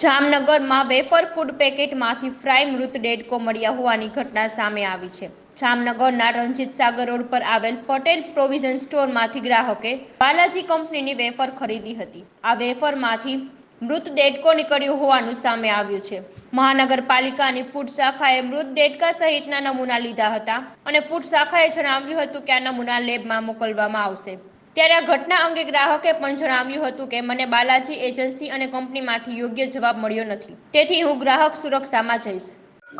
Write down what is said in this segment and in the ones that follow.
જામનગરમાં wafer food પેકેટમાંથી fry મૃત ડેડકો મળ્યા હોવાની ઘટના સામે આવી છે. જામનગરના રણજીત સાગર રોડ પર આવેલ પટેલ પ્રોવિઝન સ્ટોરમાંથી ગ્રાહકે બાલાજી કંપનીની વેફર ખરીદી હતી. આ વેફરમાંથી મૃત ડેડકો નીકળ્યો હોવાનું સામે આવ્યું છે. મહાનગરપાલિકાની ફૂડ શાખાએ મૃત ડેડકા સહિતના નમૂના લીધા હતા અને ફૂડ શાખાએ જણાવ્યું હતું કે આ નમૂના લેબમાં મોકલવામાં આવશે. ત્યારે આ ઘટના અંગે ગ્રાહકે પણ જણાવ્યું હતું કે મને બાલાજી એજન્સી અને કંપનીમાંથી યોગ્ય જવાબ મળ્યો નથી. તેથી હું ગ્રાહક સુરક્ષામાં જઈશ.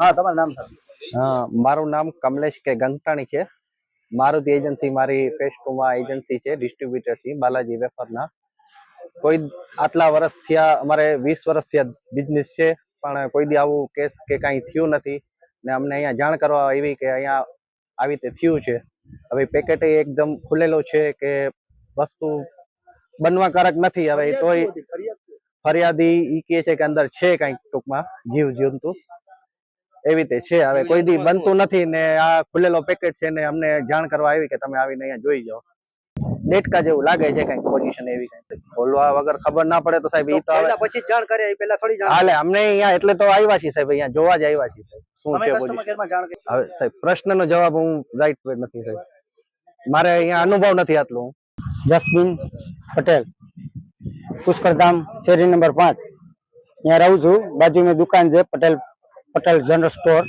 હા તમારું નામ સર? હા મારું નામ કમલેશ કે ગંગટાણી છે. મારુતિ એજન્સી મારી ફેસ એજન્સી છે ડિસ્ટ્રીબ્યુટર છે બાલાજી વેફરના. કોઈ આટલા વર્ષ થયા અમારે વીસ વર્ષ થયા બિઝનેસ છે પણ કોઈ દી આવું કેસ કે કાંઈ થયું નથી. ને અમને અહીંયા જાણ કરવા આવી કે અહીંયા આવી રીતે થયું છે. હવે પેકેટ એકદમ ખુલેલો છે કે વસ્તુ બનવાકારક નથી હવે તોય ફરિયાદી ઈ કે છે કે અંદર છે કાંઈક ટૂંકમાં જીવ જંતુ એવી રીતે છે હવે કોઈ દી બનતું નથી ને આ ખુલેલો પેકેટ છે ને અમને જાણ કરવા આવી કે તમે આવીને અહીંયા જોઈ જાઓ. ડેટકા જેવું લાગે છે કંઈક પોઝિશન એવી કંઈક. ખોલવા વગર ખબર ના પડે તો સાહેબ ઈ તો પછી જાણ કરે એ પહેલા થોડી જાણ હાલે અમને અહીંયા એટલે તો આવ્યા છીએ સાહેબ અહીંયા જોવા જ આવ્યા છીએ સાહેબ. શું છે પોઝિશન હવે સાહેબ પ્રશ્નનો જવાબ હું રાઈટ નથી સાહેબ. મારે અહીંયા અનુભવ નથી આટલો જસબીન પટેલ. પુષ્કરધામ શેરી નંબર પાંચ. ત્યાં રહું છું. બાજુની દુકાન છે પટેલ પટેલ જનરલ સ્ટોર.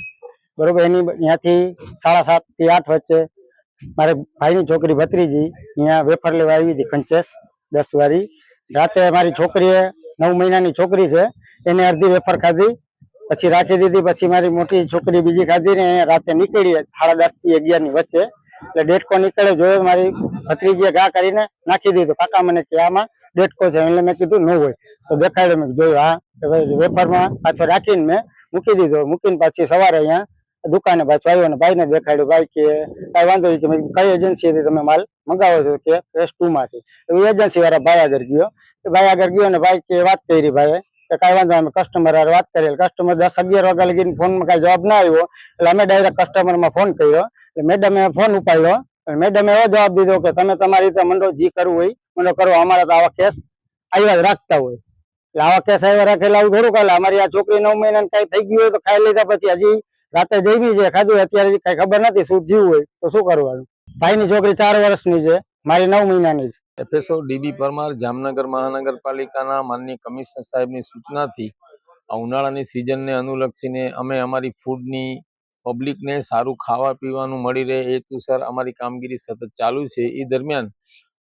બરોબર, એની ત્યાંથી સાડા સાતથી આઠ વચ્ચે મારે ભાઈની છોકરી ભત્રીજી અહીંયા વેફર લેવા આવી હતી કંચેસ દસ વાળી રાતે મારી છોકરીએ નવ મહિનાની છોકરી છે, એને અડધી વેફર ખાધી, પછી રાખી દીધી, પછી મારી મોટી છોકરી બીજી ખાધી ને રાતે નીકળી સાડા દસથી અગિયારની વચ્ચે. એટલે ડેટકો નીકળે જોયો મારી ભત્રીજીએ ઘા કરીને નાખી દીધું. કાકા મને કે આમાં ડેટકો છે. એટલે મેં કીધું, ન હોય. તો દેખાડ્યો મેં, જોયું, હા. ભાઈ વેપારમાં પાછો રાખીને મેં મૂકી દીધો. મૂકીને પાછી સવારે અહીંયા દુકાને પાછો આવ્યો અને ભાઈને દેખાડ્યું, ભાઈ, કે કાંઈ વાંધો નહીં, કે મેં કઈ એજન્સીથી તમે માલ મંગાવો છો? કે એસ ટુમાંથી એવી એજન્સી વાળા ભાઈ આગળ ગયો. ભાઈ આગળ ગયો અને ભાઈ કે વાત કરી ભાઈએ કે, કાંઈ વાંધો અમે કસ્ટમર હારે વાત કરી. કસ્ટમર દસ અગિયાર વાગ્યા લગીને ફોનમાં કાંઈ જવાબ ના આવ્યો. એટલે અમે ડાયરેક્ટ કસ્ટમરમાં ફોન કર્યો. એટલે મેડમે ફોન ઉપાડ્યો. મેડમે એવો જવાબ દીધો કે તમે તમારી રીતે મંડો જી કરવું હોય, મંડો કરો. અમારા તો આવા કેસ આવ્યા રાખતા હોય. એટલે આવા કેસ આવ્યા રાખેલા આવું થોડું કાલે અમારી આ છોકરી નવ મહિના કઈ થઈ ગયું હોય તો ખાઈ લીધા પછી હજી રાતે જઈ છે. ખાધું અત્યારે કઈ ખબર નથી શું થયું હોય. તો શું કરવાનું? ભાઈની છોકરી ચાર વર્ષની છે, મારી નવ મહિનાની છે. એફએસઓ ડીબી પરમાર, જામનગર મહાનગરપાલિકાના માનનીય કમિશનર સાહેબની સૂચનાથી આ ઉનાળાની સિઝનને અનુલક્ષીને અમે અમારી ફૂડની પબ્લિકને સારું ખાવા પીવાનું મળી રહે, એ સર અમારી કામગીરી સતત ચાલુ છે. એ દરમિયાન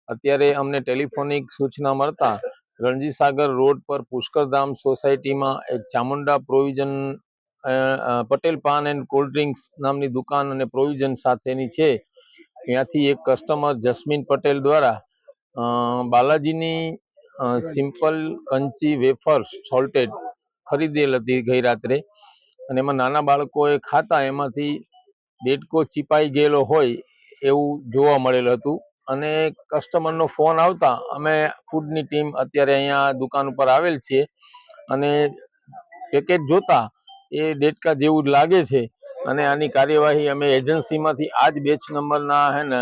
અત્યારે અમને ટેલિફોનિક સૂચના મળતા રણજીસાગર રોડ પર પુષ્કરધામ સોસાયટીમાં એક Chamunda provision Patel paan and cold drinks નામની દુકાન અને પ્રોવિઝન સાથેની છે. ત્યાંથી એક કસ્ટમર જસ્મીન પટેલ દ્વારા બાલાજીની સિમ્પલ કંચી વેફર્સ, સોલ્ટેડ ખરીદેલ હતી ગઈ રાત્રે. અને એમાં નાના બાળકોએ ખાતા, એમાંથી દેડકો ચીપાઈ ગયેલો હોય એવું જોવા મળેલ હતું. અને કસ્ટમરનો ફોન આવતા અમે ફૂડની ટીમ અત્યારે અહીંયા દુકાન ઉપર આવેલ છીએ અને પેકેટ જોતા એ ડેટકા જેવું જ લાગે છે અને આની કાર્યવાહી અમે એજન્સીમાંથી આ જ બેચ નંબરના હે ને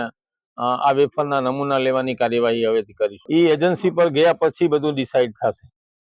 આ વેફરના નમૂના લેવાની કાર્યવાહી હવેથી કરીશું. એ એજન્સી પર ગયા પછી બધું ડિસાઇડ થશે.